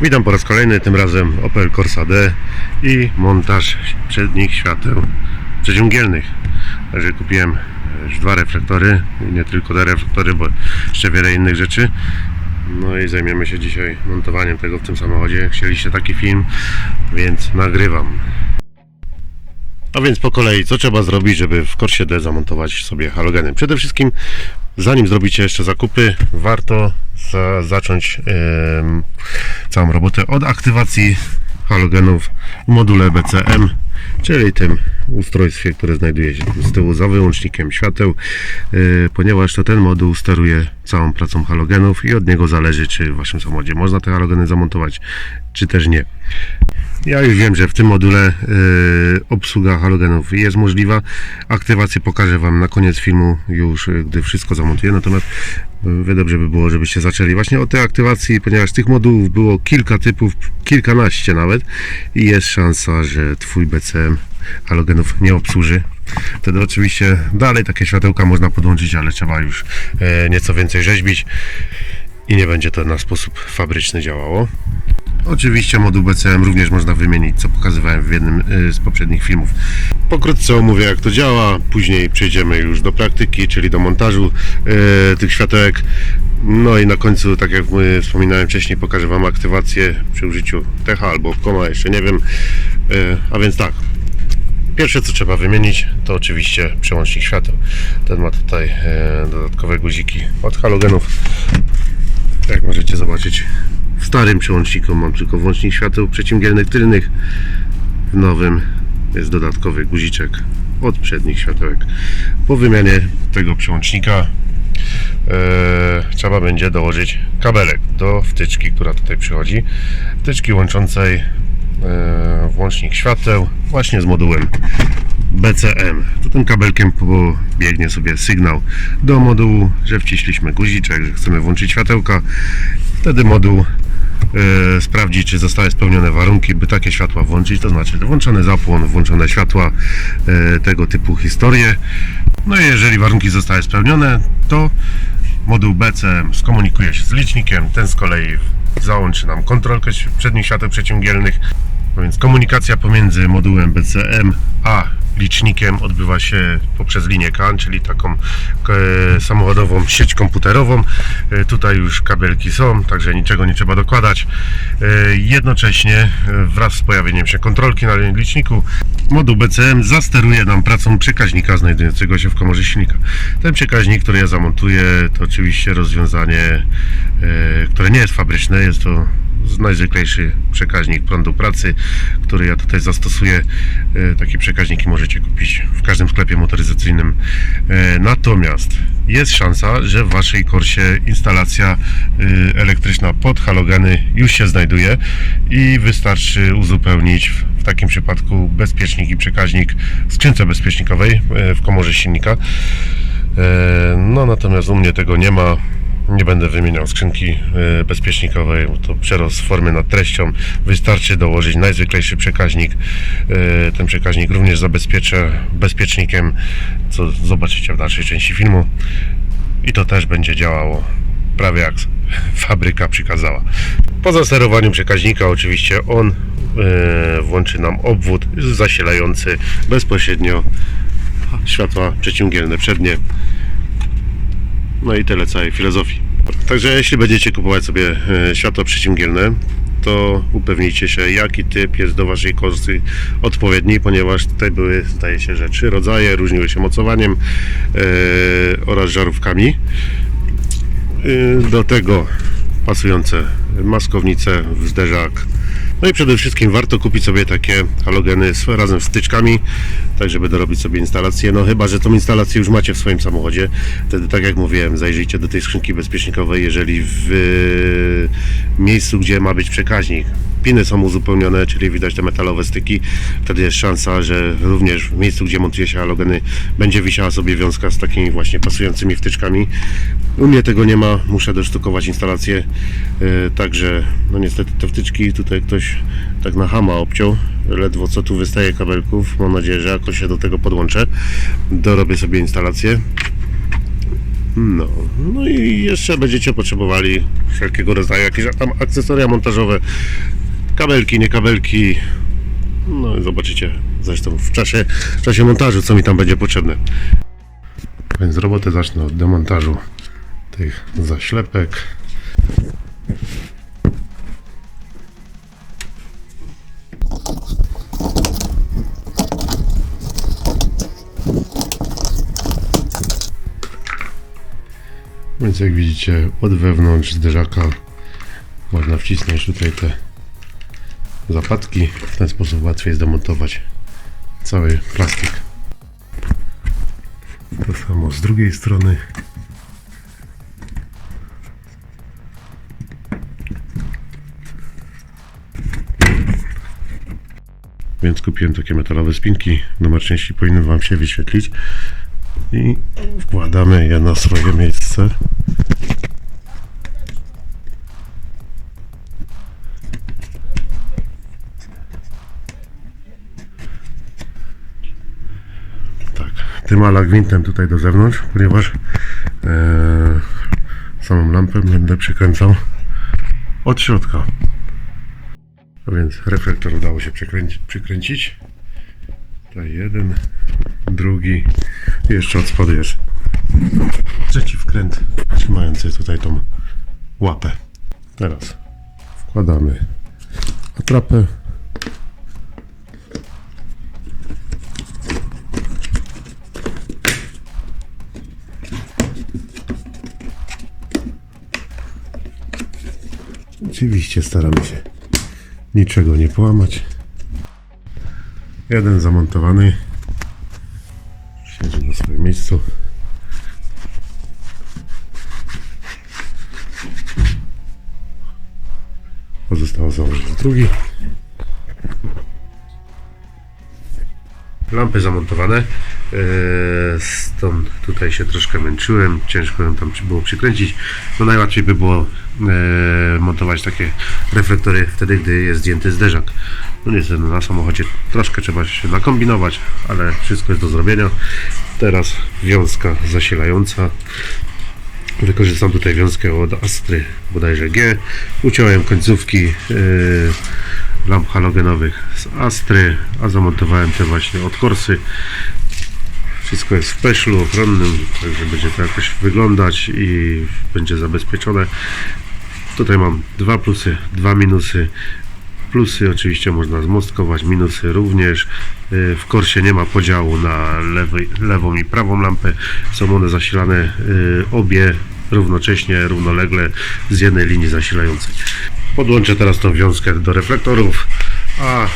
Witam po raz kolejny, tym razem Opel Corsa D i montaż przednich świateł przeciągielnych. Także kupiłem e, już dwa reflektory nie tylko te reflektory, bo jeszcze wiele innych rzeczy. No i zajmiemy się dzisiaj montowaniem tego w tym samochodzie. Chcieliście taki film, więc nagrywam. A więc po kolei, co trzeba zrobić, żeby w Corsie D zamontować sobie halogeny? Przede wszystkim, zanim zrobicie jeszcze zakupy, warto za, zacząć em, całą robotę od aktywacji halogenów w module BCM, czyli tym ustrojstwie, które znajduje się z tyłu za wyłącznikiem świateł, y, ponieważ to ten moduł steruje całą pracą halogenów i od niego zależy, czy w Waszym samochodzie można te halogeny zamontować, czy też nie. Ja już wiem, że w tym module y, obsługa halogenów jest możliwa. Aktywację pokażę Wam na koniec filmu, już y, gdy wszystko zamontuję. Natomiast y, dobrze by było, żebyście zaczęli właśnie od tej aktywacji, ponieważ tych modułów było kilka typów, kilkanaście nawet i jest szansa, że Twój BCM halogenów nie obsłuży. Wtedy oczywiście dalej takie światełka można podłączyć, ale trzeba już e, nieco więcej rzeźbić i nie będzie to na sposób fabryczny działało. Oczywiście moduł BCM również można wymienić, co pokazywałem w jednym y, z poprzednich filmów. Pokrótce omówię jak to działa, później przejdziemy już do praktyki, czyli do montażu y, tych światełek. No i na końcu, tak jak y, wspominałem wcześniej, pokażę Wam aktywację przy użyciu techa albo koma, jeszcze nie wiem. A więc tak, Pierwsze co trzeba wymienić to oczywiście przełącznik świateł. Ten ma tutaj dodatkowe guziki od halogenów. Jak możecie zobaczyć starym przełączniku mam tylko włącznik świateł przeciwdzielnych tylnych. W nowym jest dodatkowy guziczek od przednich światełek. Po wymianie tego przełącznika e, trzeba będzie dołożyć kabelek do wtyczki, która tutaj przychodzi. Wtyczki łączącej e, włącznik świateł właśnie z modułem BCM. To tym kabelkiem pobiegnie sobie sygnał do modułu, że wciśliśmy guziczek, że chcemy włączyć światełka. Wtedy moduł e, sprawdzi, czy zostały spełnione warunki, by takie światła włączyć, to znaczy włączony zapłon, włączone światła, e, tego typu historie. No i jeżeli warunki zostały spełnione, to moduł BCM skomunikuje się z licznikiem, ten z kolei załączy nam kontrolkę przednich świateł przeciągielnych, no więc komunikacja pomiędzy modułem BCM a licznikiem odbywa się poprzez linię CAN, czyli taką e, samochodową sieć komputerową. E, tutaj już kabelki są, także niczego nie trzeba dokładać. E, jednocześnie wraz z pojawieniem się kontrolki na liczniku moduł BCM zasteruje nam pracą przekaźnika znajdującego się w komorze silnika. Ten przekaźnik, który ja zamontuję, to oczywiście rozwiązanie, które nie jest fabryczne, jest to najzwyklejszy przekaźnik prądu pracy, który ja tutaj zastosuję. E, Takie przekaźniki możecie kupić w każdym sklepie motoryzacyjnym. E, Natomiast jest szansa, że w waszej korsie instalacja e, elektryczna pod halogeny już się znajduje i wystarczy uzupełnić w takim przypadku bezpiecznik i przekaźnik w skrzynce bezpiecznikowej w komorze silnika. No natomiast u mnie tego nie ma. Nie będę wymieniał skrzynki e, bezpiecznikowej, to przerost formy nad treścią. Wystarczy dołożyć najzwyklejszy przekaźnik. E, Ten przekaźnik również zabezpieczę bezpiecznikiem, co zobaczycie w dalszej części filmu. I to też będzie działało prawie jak fabryka przykazała. Po zasterowaniu przekaźnika oczywiście on e, włączy nam obwód zasilający bezpośrednio światła przeciągielne przednie. No i tyle całej filozofii. Także jeśli będziecie kupować sobie e, światła przeciągielne, to upewnijcie się, jaki typ jest do Waszej korsy odpowiedni, ponieważ tutaj były, zdaje się, że trzy rodzaje, różniły się mocowaniem e, oraz żarówkami. Y, Do tego pasujące maskownice, zderzak. No i przede wszystkim warto kupić sobie takie halogeny z, razem z wtyczkami, tak żeby dorobić sobie instalację. No chyba, że tą instalację już macie w swoim samochodzie. Wtedy, tak jak mówiłem, zajrzyjcie do tej skrzynki bezpiecznikowej, jeżeli w y, miejscu, gdzie ma być przekaźnik, piny są uzupełnione, czyli widać te metalowe styki, wtedy jest szansa, że również w miejscu, gdzie montuje się halogeny, będzie wisiała sobie wiązka z takimi właśnie pasującymi wtyczkami. U mnie tego nie ma, muszę dosztukować instalację, e, także no niestety te wtyczki tutaj ktoś tak na hama obciął, ledwo co tu wystaje kabelków, mam nadzieję, że jakoś się do tego podłączę, dorobię sobie instalację. No, no i jeszcze będziecie potrzebowali wszelkiego rodzaju jakieś tam akcesoria montażowe, kabelki, nie kabelki. No i zobaczycie zresztą w czasie, w czasie montażu, co mi tam będzie potrzebne. Więc robotę zacznę od demontażu tych zaślepek. Więc jak widzicie od wewnątrz zderzaka można wcisnąć tutaj te zapadki. W ten sposób łatwiej zdemontować cały plastik. To samo z drugiej strony. Więc kupiłem takie metalowe spinki. Numer części powinien Wam się wyświetlić. I wkładamy je na swoje miejsce. Tak, tym ala gwintem tutaj do zewnątrz, ponieważ e, samą lampę będę przykręcał od środka. A więc reflektor udało się przykręcić. przykręcić. Tutaj jeden, drugi jeszcze od spodu jest trzeci wkręt trzymający tutaj tą łapę. Teraz wkładamy atrapę. Oczywiście staramy się niczego nie połamać. Jeden zamontowany. Siedzi na swoim miejscu. Drugi. Lampy zamontowane. Eee, Stąd tutaj się troszkę męczyłem. Ciężko ją tam było przykręcić. No najłatwiej by było eee, montować takie reflektory wtedy, gdy jest zdjęty zderzak. No niestety na samochodzie troszkę trzeba się nakombinować, ale wszystko jest do zrobienia. Teraz wiązka zasilająca. Wykorzystam tutaj wiązkę od Astry, bodajże G. Uciąłem końcówki yy, lamp halogenowych z Astry, a zamontowałem te właśnie od Korsy. Wszystko jest w peszlu ochronnym, także będzie to jakoś wyglądać i będzie zabezpieczone. Tutaj mam dwa plusy, dwa minusy. Plusy oczywiście można zmostkować, minusy również. Y, W korsie nie ma podziału na lewy, lewą i prawą lampę. Są one zasilane y, obie równocześnie, równolegle z jednej linii zasilającej. Podłączę teraz tą wiązkę do reflektorów, a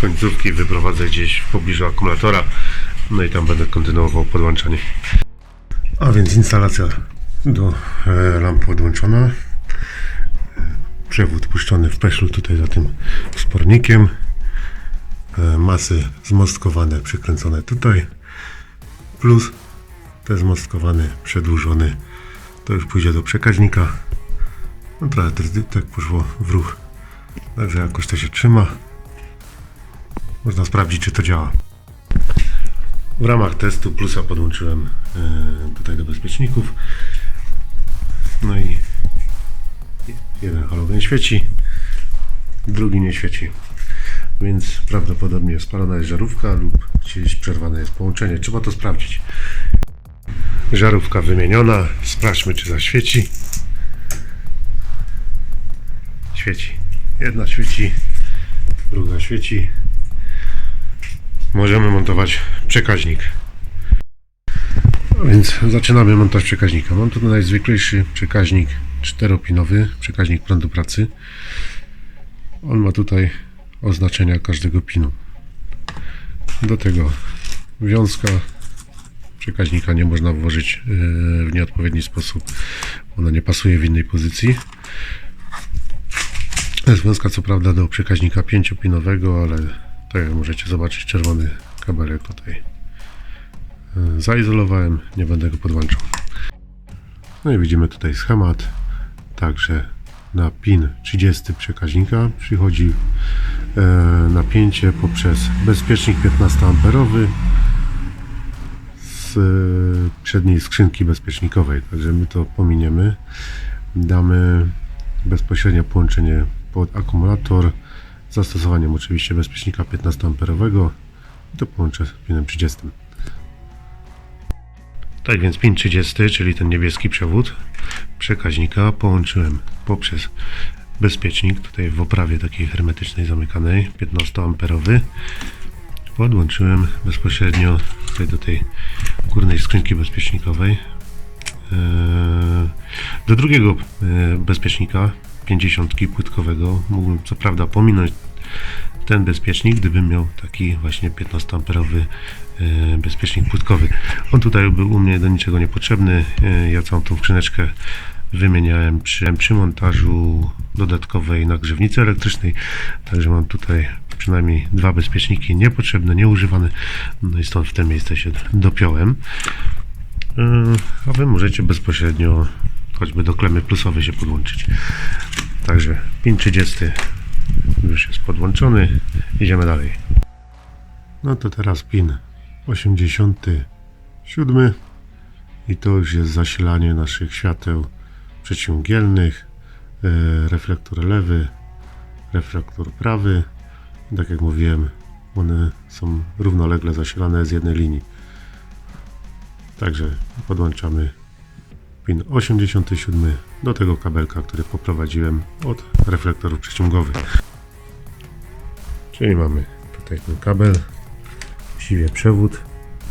końcówki wyprowadzę gdzieś w pobliżu akumulatora. No i tam będę kontynuował podłączanie. A więc instalacja do e, lamp podłączona przewód puszczony w peszlu tutaj za tym wspornikiem. E, Masy zmostkowane, przykręcone tutaj. Plus te zmostkowane, przedłużony. To już pójdzie do przekaźnika. No trochę tak poszło w ruch. Także jakoś to się trzyma. Można sprawdzić, czy to działa. W ramach testu plusa podłączyłem e, tutaj do bezpieczników. No i Jeden halogen świeci, drugi nie świeci. Więc prawdopodobnie spalona jest żarówka lub gdzieś przerwane jest połączenie. Trzeba to sprawdzić. Żarówka wymieniona. Sprawdźmy, czy zaświeci. Świeci. Jedna świeci, druga świeci. Możemy montować przekaźnik. Więc zaczynamy montaż przekaźnika. Mam tu najzwyklejszy przekaźnik czteropinowy, przekaźnik prądu pracy. On ma tutaj oznaczenia każdego pinu. Do tego wiązka przekaźnika nie można włożyć yy, w nieodpowiedni sposób. Ona nie pasuje w innej pozycji. Jest wąska co prawda do przekaźnika pięciopinowego, ale tak jak możecie zobaczyć czerwony kabelek tutaj yy, zaizolowałem, nie będę go podłączał. No i widzimy tutaj schemat. Także na pin 30 przekaźnika przychodzi e, napięcie poprzez bezpiecznik 15 amperowy z z y, przedniej skrzynki bezpiecznikowej, także my to pominiemy. Damy bezpośrednie połączenie pod akumulator zastosowaniem oczywiście bezpiecznika 15 amperowego i to połączę z pinem 30. Tak więc pin 30, czyli ten niebieski przewód przekaźnika połączyłem poprzez bezpiecznik, tutaj w oprawie takiej hermetycznej zamykanej, 15 amperowy. Podłączyłem bezpośrednio tutaj do tej górnej skrzynki bezpiecznikowej. Eee, Do drugiego e, bezpiecznika 50 płytkowego mógłbym co prawda pominąć ten bezpiecznik, gdybym miał taki właśnie 15 amperowy e, bezpiecznik płytkowy. On tutaj był u mnie do niczego niepotrzebny. E, Ja całą tą skrzyneczkę wymieniałem przy, przy montażu dodatkowej nagrzewnicy elektrycznej. Także mam tutaj przynajmniej dwa bezpieczniki niepotrzebne, nieużywane. No i stąd w te miejsce się dopiąłem. Yy, A Wy możecie bezpośrednio choćby do klemy plusowej się podłączyć. Także pin 30 już jest podłączony. Idziemy dalej. No to teraz pin 87 i to już jest zasilanie naszych świateł przeciwmgielnych, e, reflektor lewy, reflektor prawy. Tak jak mówiłem, one są równolegle zasilane z jednej linii. Także podłączamy pin 87 do tego kabelka, który poprowadziłem od reflektorów przeciągowych. Czyli mamy tutaj ten kabel, siwie przewód,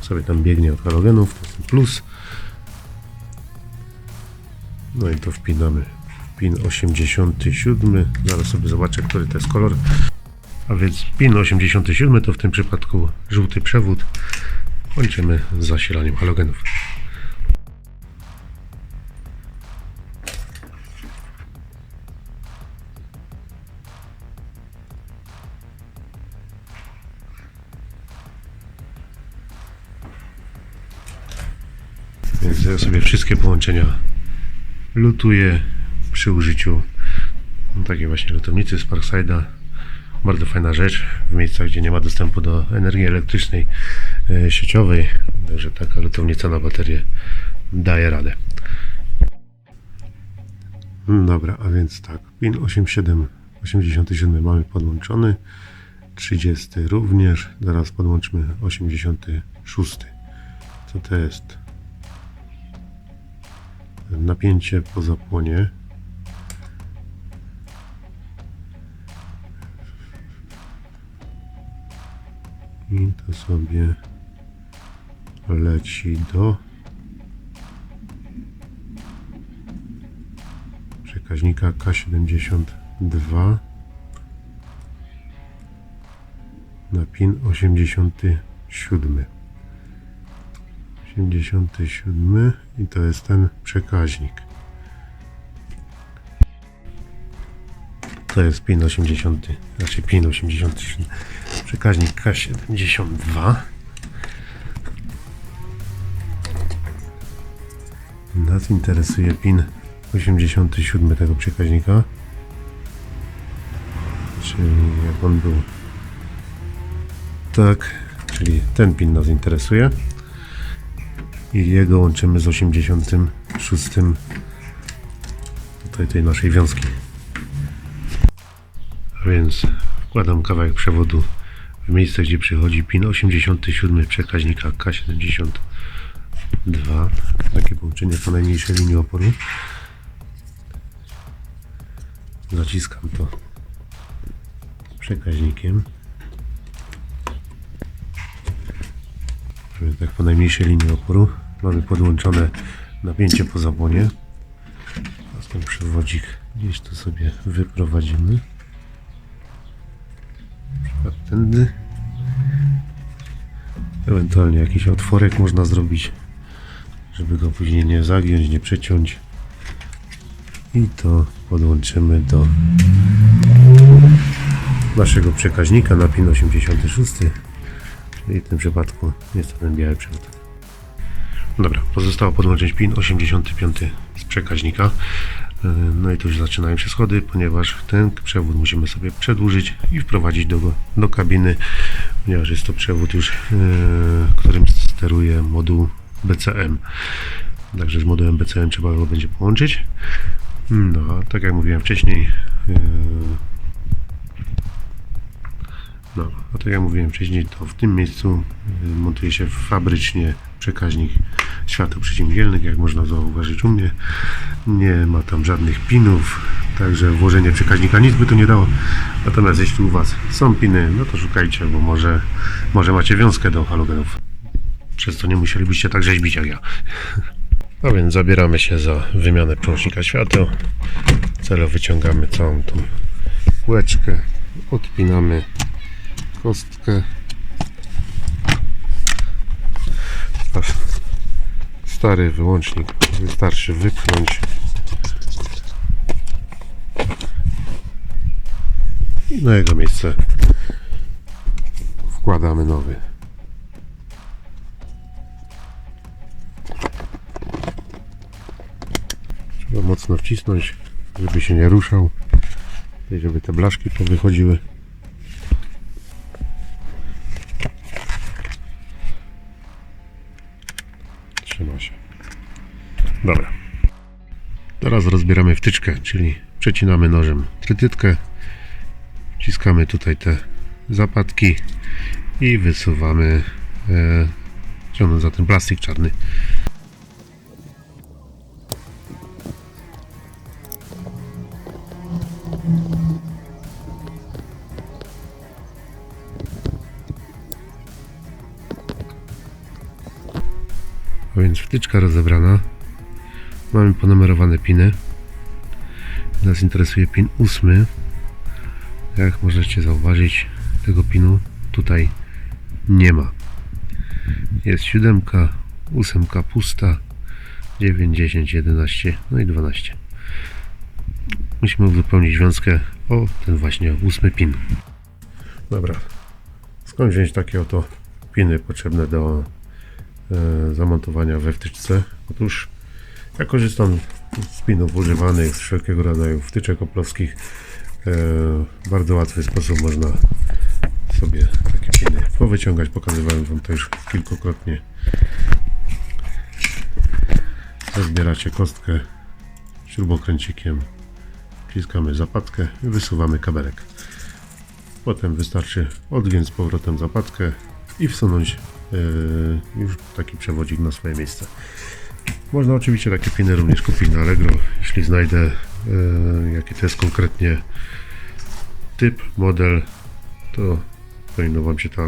sobie tam biegnie od halogenów, plus. No i to wpinamy pin 87. Zaraz sobie zobaczę, który to jest kolor. A więc pin 87 to w tym przypadku żółty przewód. Kończymy z zasilaniem halogenów. Więc ja sobie wszystkie połączenia lutuję przy użyciu takiej właśnie lutownicy z Parkside'a. Bardzo fajna rzecz w miejscach, gdzie nie ma dostępu do energii elektrycznej e, sieciowej. Także taka lutownica na baterię daje radę. Mm, Dobra, a więc tak, pin 87, 87 mamy podłączony, 30 również, zaraz podłączmy 86. Co to jest? Napięcie po zapłonie. I to sobie leci do przekaźnika K72 na pin 87. 87 i to jest ten przekaźnik. To jest pin 80, znaczy pin 87. Przekaźnik K72. Nas interesuje pin 87 tego przekaźnika. Czyli jak on był. Tak, czyli ten pin nas interesuje i jego łączymy z 86 tutaj tej naszej wiązki. A więc wkładam kawałek przewodu w miejsce, gdzie przychodzi pin 87 przekaźnika K72. Takie połączenie po najmniejszej linii oporu. Zaciskam to przekaźnikiem. Tak po najmniejszej linii oporu mamy podłączone napięcie po zapłonie. Teraz ten przewodzik gdzieś to sobie wyprowadzimy. Na przykład tędy. Ewentualnie jakiś otworek można zrobić, żeby go później nie zagiąć, nie przeciąć. I to podłączymy do naszego przekaźnika na pin 86. Czyli w tym przypadku jest ten biały przewód. Dobra, pozostało podłączyć pin 85 z przekaźnika. Yy, No i tu już zaczynają się schody, ponieważ ten przewód musimy sobie przedłużyć i wprowadzić do, do kabiny, ponieważ jest to przewód już, yy, którym steruje moduł BCM. Także z modułem BCM trzeba go będzie połączyć. No, tak jak mówiłem wcześniej, yy, no, a tak jak mówiłem wcześniej, to w tym miejscu y, montuje się fabrycznie przekaźnik świateł przeciwmgielnych, jak można zauważyć u mnie. Nie ma tam żadnych pinów, także włożenie przekaźnika nic by tu nie dało. Natomiast jeśli u Was są piny, no to szukajcie, bo może, może macie wiązkę do halogenów. Przez to nie musielibyście tak rzeźbić jak ja. A więc zabieramy się za wymianę przełącznika świateł. Celo wyciągamy całą tą łeczkę, odpinamy kostkę. Stary wyłącznik wystarczy wypchnąć. I na jego miejsce wkładamy nowy. Trzeba mocno wcisnąć, żeby się nie ruszał i żeby te blaszki powychodziły. Teraz rozbieramy wtyczkę, czyli przecinamy nożem trytytkę. Wciskamy tutaj te zapadki i wysuwamy e, za ten plastik czarny. A więc wtyczka rozebrana. Mamy ponumerowane piny. Nas interesuje pin ósmy. Jak możecie zauważyć, tego pinu tutaj nie ma. Jest siódemka, ósemka pusta, 9, 10, 11, no i 12. Musimy uzupełnić wiązkę o ten właśnie ósmy pin. Dobra. Skąd wziąć takie oto piny potrzebne do e, zamontowania we wtyczce. Otóż ja korzystam z pinów używanych, z wszelkiego rodzaju wtyczek oplowskich. E, bardzo łatwy sposób można sobie takie piny powyciągać. Pokazywałem Wam to już kilkukrotnie. Rozbieracie kostkę śrubokręcikiem, wciskamy zapadkę i wysuwamy kabelek. Potem wystarczy odgiąć z powrotem zapadkę i wsunąć yy, już taki przewodzik na swoje miejsce. Można oczywiście takie piny również kupić na Allegro, jeśli znajdę yy, jaki to jest konkretnie typ, model, to powinno Wam się ta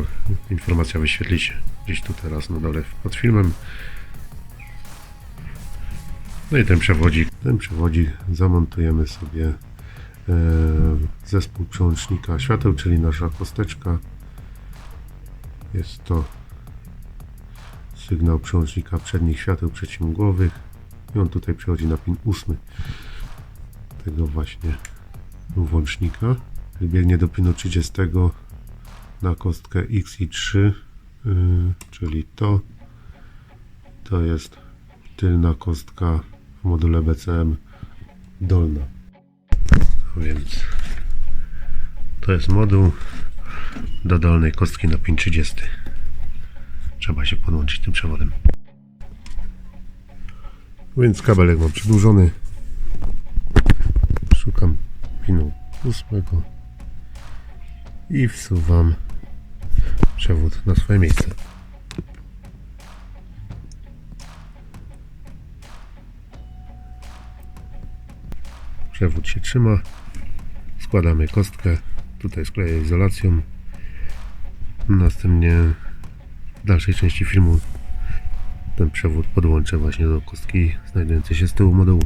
informacja wyświetlić gdzieś tu teraz na dole pod filmem. No i ten przewodzik, ten przewodzik zamontujemy sobie e, zespół przełącznika świateł, czyli nasza kosteczka. Jest to sygnał przełącznika przednich świateł przeciwmgłowych i on tutaj przechodzi na pin 8 tego właśnie włącznika. Biegnie do pinu 30 na kostkę X i 3, yy, czyli to. To jest tylna kostka w module BCM dolna. A więc to jest moduł do dolnej kostki na pin 30. Trzeba się podłączyć tym przewodem. Więc kabelek mam przedłużony. Szukam pinu 8 i wsuwam przewód na swoje miejsce. Przewód się trzyma. Składamy kostkę. Tutaj skleję izolacją. Następnie w dalszej części filmu ten przewód podłączę właśnie do kostki znajdującej się z tyłu modułu.